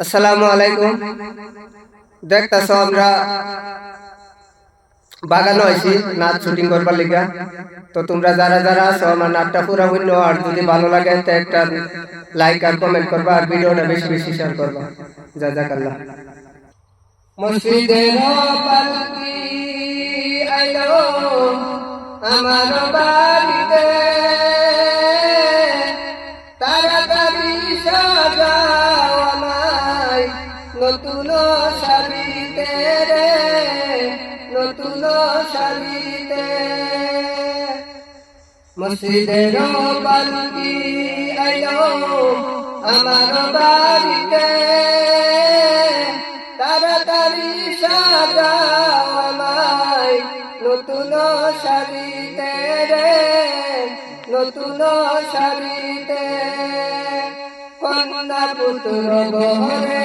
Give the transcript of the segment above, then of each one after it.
আসসালামু আলাইকুম। দেখতেছ আমরা বাগানো আইছি, নাচ শুটিং করবার লিগা। তো তোমরা যারা যারা আছো, আমার নাচটা পুরা হইল, আর যদি ভালো লাগে, তো একটা লাইক আর কমেন্ট করবা, আর ভিডিওটা বেশি বেশি শেয়ার করবা। জাজাকাল্লাহ। মসজিদের পালকি আইলো আমার নতুন শাড়িতে রে, নতুন শাড়িতে মসজিদের পালকি আইলো আমার বাড়িতে। তাড়াতাড়ি সাজাও আমায় নতুন শাড়িতে রে, নতুন শাড়িতে কন্যা পুত্র বহরে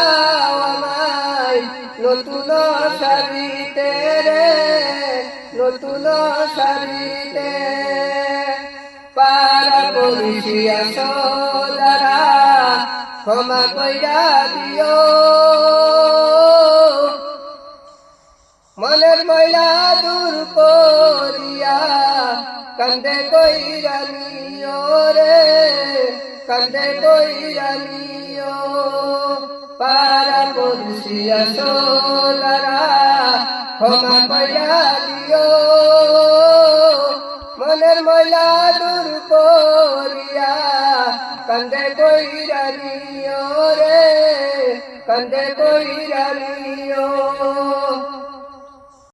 নতুন শাড়িতে রে, নতুন শাড়িতে পারা পরিষিয়া সোদারা ক্ষমা কইরা দিও। মনের ময়লা দূর করিয়া কান্দে কইরা নিও রে, কান্দে কইরা নিও। পারা পড়শিয়া সোলারা ক্ষমা কইরা দিও। মনের ময়লা দূর করিয়া কান্দে কইরা নিও রে, কান্দে কইরা নিও।